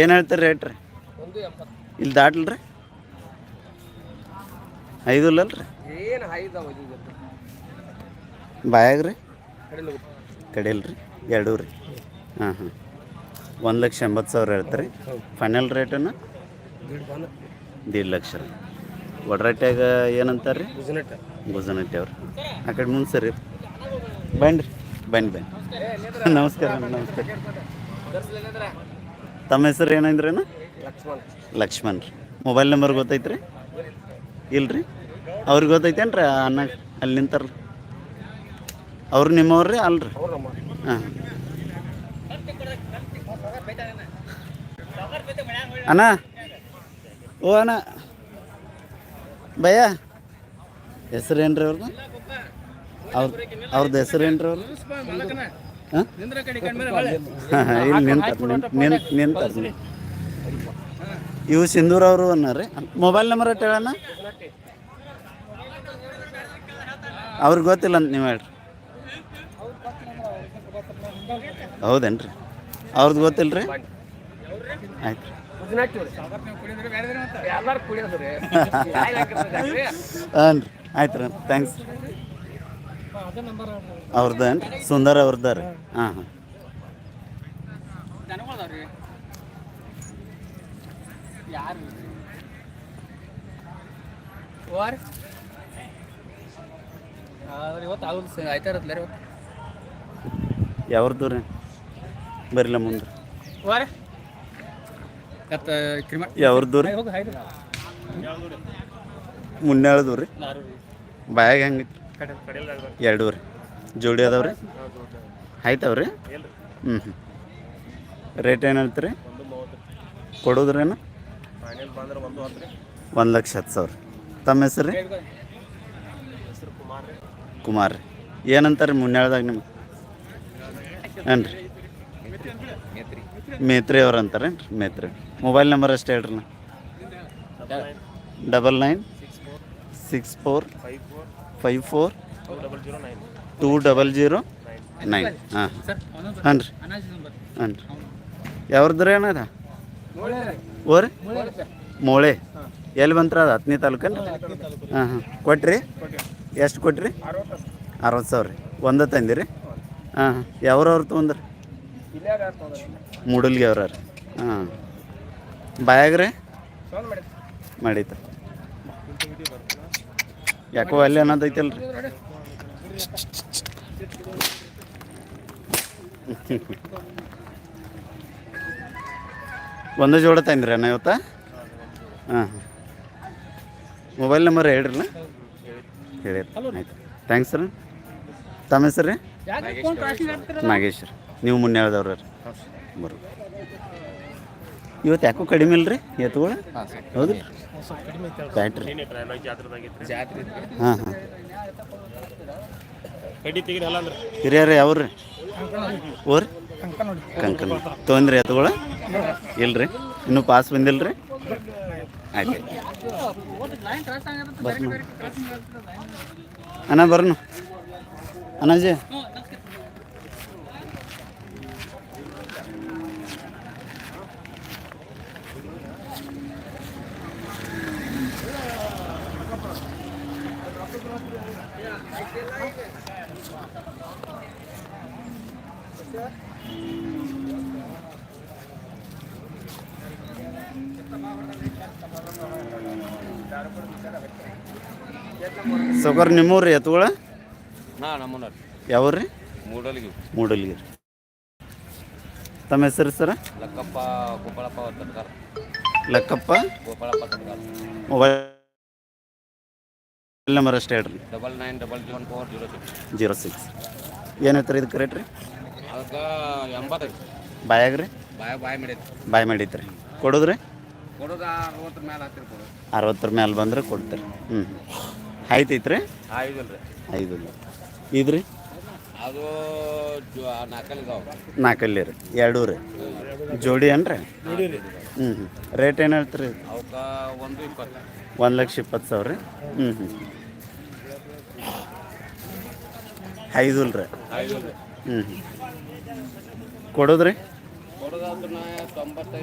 ಏನು ಹೇಳ್ತಾರೆ ರೇಟ್ ರೀ? ಇಲ್ಲಿ ದಾಟ್ಲ್ರಿ ಐದು ಅಲ್ರಿ? ಏನು ಐದವ ಇದು ಬಾಯಾಗ ರೀ ಎರಡು ರೀ. ಹಾಂ ಹಾಂ. ಒಂದು ಲಕ್ಷ ಎಂಬತ್ತು ಸಾವಿರ ಹೇಳ್ತೀರಿ? ಫೈನಲ್ ರೇಟನ್ನು ದೀಡ್ ಲಕ್ಷ. ರೀ. ಒಡ್ರಟ್ಯಾಗ ಏನಂತಾರೆ ರೀ ಭುಜನಟ್ಟೆ ಗುಜನಟ್ಟಿ ಅವ್ರು. ಆ ಕಡೆ ಮುಂದೆ ಸರಿ. ಬನ್ನಿ ಬನ್ನಿ. ಬನ್ನಿ ನಮಸ್ಕಾರ. ನಮಸ್ಕಾರ. ತಮ್ಮ ಹೆಸರು ಏನಂದ್ರೇನು ಲಕ್ಷ್ಮಣ್. ಲಕ್ಷ್ಮಣ್ ರೀ. ಮೊಬೈಲ್ ನಂಬರ್ ಗೊತ್ತೈತ್ರಿ? ಇಲ್ರಿ? ಅವ್ರಿಗೆ ಗೊತ್ತೈತೇನು ರೀ ಅನ್ನ ಅಲ್ಲಿ ನಿಂತಾರಲ್ಲ? ಅವ್ರು ನಿಮ್ಮವ್ರಿ ಅಲ್ರಿ? ಹಾಂ. ಅಣ್ಣ? ಓ ಅಣ್ಣ. ಭಯ ಹೆಸರು ಏನ್ರಿ ಅವ್ರದ್ದು ಅವ್ರ ಅವ್ರದ್ದು ಹೆಸರು ಏನ್ರಿ ಅವ್ರದ್ದು ಹಾಂ? ಇಲ್ಲಿ ನಿಂತಾರೆ ನಿಂತ ನಿಂತಾರೆ ಇವು ಸಿಂಧೂರ್ ಅವರು ಅನ್ನಾರಿ. ಮೊಬೈಲ್ ನಂಬರ್ ಅಟ್ ಹೇಳಣ್ಣ. ಅವ್ರಿಗೆ ಗೊತ್ತಿಲ್ಲ ಅಂತ ನೀವು ಹೇಳ್ರಿ. ಹೌದೇನ್ರಿ? ಅವ್ರದ್ದು ಗೊತ್ತಿಲ್ಲ ರೀ? ಆಯ್ತು ಹಾಂ ರೀ? ಆಯ್ತು ರೀ. ಥ್ಯಾಂಕ್ಸ್ ಅವ್ರದ್ದು ಏನು? ಸುಂದರ ಅವ್ರದ್ದಾರ ಹಾಂ ಹಾಂ. ಯಾವ್ದು ರೀ ಬರಿಲ್ಲ ಮುಂದೆ. ಯಾವ್ದು ರೀ? ಮುನ್ನೆ ರೀ. ಬಾಯಾಗ ಹೆಂಗೆ ಕಡೆ ಕಡೆಯಲ್ಲಿ ಎರಡು ಜೋಡಿ ಅದಾವ ರೀ ಆಯ್ತಾವ ರೀ ಹ್ಞೂ ಹ್ಞೂ ರೇಟ್ ಏನು ಹೇಳ್ತೀರಿ? ಕೊಡೋದ್ರೇನು? ಒಂದು ಲಕ್ಷ ಹತ್ತು ಸಾವಿರ. ತಮ್ಮ ಹೆಸರು ರೀ? ಕುಮಾರ್ ರೀ. ಏನಂತಾರೆ ಮುನ್ನೆಳ್ದಾಗ ನಿಮ್ಗೆ? ಏನು ರೀ ಮೇತ್ರಿ ಅವ್ರು ಅಂತಾರೆ ಮೇತ್ರಿ. ಮೊಬೈಲ್ ನಂಬರ್ ಅಷ್ಟೇ ಹೇಳ್ರಿ ನಾ. Double nine. Six four five four five four two double zero nine ಹಾಂ ಸರ್ ಹಾಂ ರೀ ಹಾಂ ರೀ ಯಾವ್ದು ರೀ ಏನದ ಓರಿ ಮೋಳೆ. ಎಲ್ಲಿ ಬಂತ್ರ ಅದು? ಹತ್ತನೇ ತಾಲೂಕನ್ ಹಾಂ ಹಾಂ ಕೊಟ್ರಿ? ಎಷ್ಟು ಕೊಟ್ರಿ? ಅರವತ್ತು ಸಾವಿರ ರೀ. ಒಂದು ತಂದಿರಿ? ಹಾಂ ಹಾಂ. ಯಾವ್ರವ್ರು ತೊಗೊಂಡ್ರಿ? ಮೂಡಲ್ಗೆ ಮೂಡಲ್ಗಿ ಅವ್ರ ರೀ ಹಾಂ. ಬಾಯಾಗ ರೀ ಸೌಂಡ್ ಮಾಡಿ ಮಾಡೀತ ಯಾಕೋ ಅಲ್ಲಿ ಅನ್ನೋದೈತಲ್ರಿ ಒಂದು ಜೋಡ ತಂದ್ರಿ ಅಣ್ಣ ಇವತ್ತ? ಹಾಂ ಹಾಂ. ಮೊಬೈಲ್ ನಂಬರ್ ಹೇಳ್ರಲ್ಲ? ಹೇಳಿರಿ. ಆಯ್ತು. ಥ್ಯಾಂಕ್ಸ್ ಸರ್ ತಮ್ಮ ಹೆಸರು ರೀ? ನಾಗೇಶ್ ರೀ. ನೀವು ಮುನ್ನೆ ಹೇಳ್ದವ್ರ ಬರ್ರಿ. ಬರು ಇವತ್ತು ಯಾಕೋ ಕಡಿಮೆ ಇಲ್ರಿ ಎತ್ತುಗಳು? ಹೌದು? ಬ್ಯಾಟ್ರಿ ಹಾಂ ಹಾಂ. ಹಿರಿಯರು ರೀ ಯಾವ್ರಿ? ಓರಿ ಕಂಕನ್ ತೊಂದ್ರಿ ಎತ್ತುಗಳು? ಇಲ್ರಿ? ಇನ್ನೂ ಪಾಸ್ ಬಂದಿಲ್ರಿ? ಆಯ್ತು ಬರ್ನು ಅಣ್ಣ ಬರ್ನು ಅಣ್ಣಾಜಿ. ಸೌಕರ್ ರೀ ಎತ್ತುಗಳ? ನಾ ನಮ್ಮನ್ನ ಯಾವ್ರಿ ಮೂಡಲ್ಗಿ. ಮೂಡಲ್ಗಿ. ತಮ್ಮ ಹೆಸರು sir? Lakkappa Gopalappa Lakkappa? Gopalappa mobile number ಅಷ್ಟೇ ಹೇಳ್ರಿ. Double nine double Jeevan four zero six. Zero six. ಏನು ಹೇಳ್ತಾರೆ ಇದಕ್ಕೆ ರೇಟ್ ರೀ? ಅದಕ್ಕೆ ಎಂಬತ್ತೈದು ಬಾಯಾಗ ರೀ? ಬಾಯ ಬಾಯ್ ಮಾಡೈತಿ ಬಾಯ್ ಮಾಡೈತ್ರಿ ಕೊಡೋದ್ರಿ ಕೊಡೋದು ಅರವತ್ತರ ಮೇಲೆ ಹತ್ತಿರ ಕೊಡೋದು ಅರವತ್ತರ ಮೇಲೆ ಬಂದ್ರೆ ಕೊಡ್ತೀರಿ. ಹ್ಞೂ ಆಯ್ತೈತ್ರಿ ಐದಲ್ಲ ರೀ. ಐದು ಇದ್ರಿ? ಅದು ನಾಲ್ಕಲ್ಲಿ ರೀ ಎರಡೂ ರೀ ಜೋಡಿ ಏನ್ರಿ? ಹ್ಞೂ ಹ್ಞೂ ರೇಟ್ ಏನು ಹೇಳ್ತೀರಿ? ಒಂದು ಲಕ್ಷ ಇಪ್ಪತ್ತು ಸಾವಿರ. ರೀ ಹ್ಞೂ ಹ್ಞೂ ಐದು ರೀ ಹ್ಞೂ ಹ್ಞೂ ಕೊಡೋದ್ರಿ